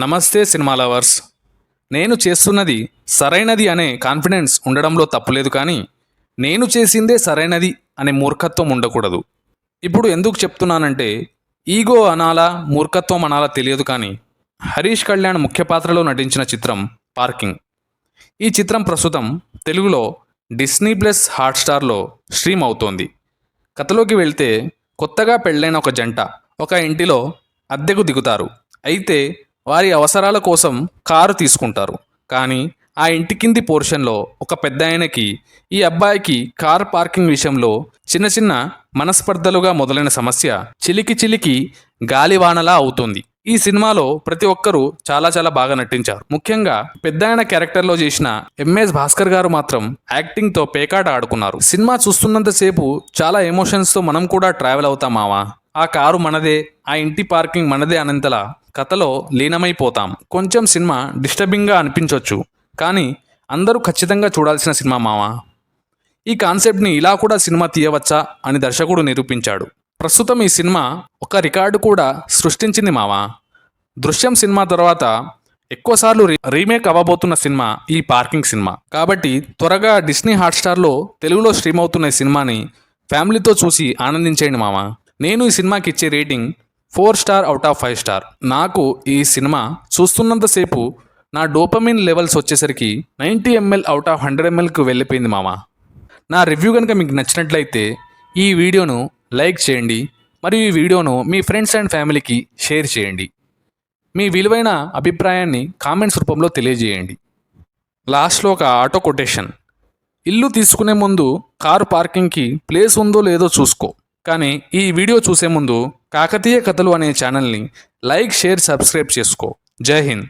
నమస్తే cinema lovers. నేను చేస్తున్నది సరైనది అనే కాన్ఫిడెన్స్ ఉండడంలో తప్పులేదు కానీ నేను చేసిందే సరైనది అనే మూర్ఖత్వం ఉండకూడదు. ఇప్పుడు ఎందుకు చెప్తున్నానంటే ఈగో అనాలా మూర్ఖత్వం అనాలా తెలియదు కానీ హరీష్ కళ్యాణ్ ముఖ్య పాత్రలో నటించిన చిత్రం పార్కింగ్. ఈ చిత్రం ప్రస్తుతం తెలుగులో డిస్నీ ప్లస్ హాట్స్టార్లో స్ట్రీమ్ అవుతోంది. కథలోకి వెళ్తే కొత్తగా పెళ్ళైన ఒక జంట ఒక ఇంటిలో అద్దెకు దిగుతారు. అయితే వారి అవసరాల కోసం కారు తీసుకుంటారు. కానీ ఆ ఇంటి కింది పోర్షన్లో ఒక పెద్ద ఆయనకి ఈ అబ్బాయికి కార్ పార్కింగ్ విషయంలో చిన్న చిన్న మనస్పర్ధలుగా మొదలైన సమస్య చిలికి చిలికి గాలివానలా అవుతుంది. ఈ సినిమాలో ప్రతి ఒక్కరూ చాలా చాలా బాగా నటించారు. ముఖ్యంగా పెద్ద ఆయన క్యారెక్టర్లో చేసిన ఎంఎస్ భాస్కర్ గారు మాత్రం యాక్టింగ్తో పేకాట ఆడుకున్నారు. సినిమా చూస్తున్నంతసేపు చాలా ఎమోషన్స్తో మనం కూడా ట్రావెల్ అవుతామావా ఆ కారు మనదే ఆ ఇంటి పార్కింగ్ మనదే అనంతలా కథలో లీనమైపోతాం. కొంచెం సినిమా డిస్టర్బింగ్గా అనిపించవచ్చు కానీ అందరూ ఖచ్చితంగా చూడాల్సిన సినిమా మావా? ఈ కాన్సెప్ట్ని ఇలా కూడా సినిమా తీయవచ్చా అని దర్శకుడు నిరూపించాడు. ప్రస్తుతం ఈ సినిమా ఒక రికార్డు కూడా సృష్టించింది మావా? దృశ్యం సినిమా తర్వాత ఎక్కువసార్లు రీ రీమేక్ అవ్వబోతున్న సినిమా ఈ పార్కింగ్ సినిమా. కాబట్టి త్వరగా డిస్నీ హాట్స్టార్లో తెలుగులో స్ట్రీమ్ అవుతున్న ఈ సినిమాని ఫ్యామిలీతో చూసి ఆనందించేయండి మామ నేను ఈ సినిమాకి ఇచ్చే rating four star out of five star. నాకు ఈ సినిమా చూస్తున్నంతసేపు నా డోపమిన్ లెవెల్స్ వచ్చేసరికి ninety ML out of hundred ఎంఎల్కి వెళ్ళిపోయింది మామ. నా రివ్యూ కనుక మీకు నచ్చినట్లయితే ఈ వీడియోను లైక్ చేయండి మరియు ఈ వీడియోను మీ ఫ్రెండ్స్ అండ్ ఫ్యామిలీకి షేర్ చేయండి. మీ విలువైన అభిప్రాయాన్ని కామెంట్స్ రూపంలో తెలియజేయండి. లాస్ట్లో ఒక ఆటో కొటేషన్. ఇల్లు తీసుకునే ముందు కారు పార్కింగ్కి ప్లేస్ ఉందో లేదో చూసుకో. కానీ ఈ వీడియో చూసే ముందు కాకతీయ కథలు అనే ఛానల్ని లైక్ షేర్ సబ్స్క్రైబ్ చేసుకో. జై హింద్.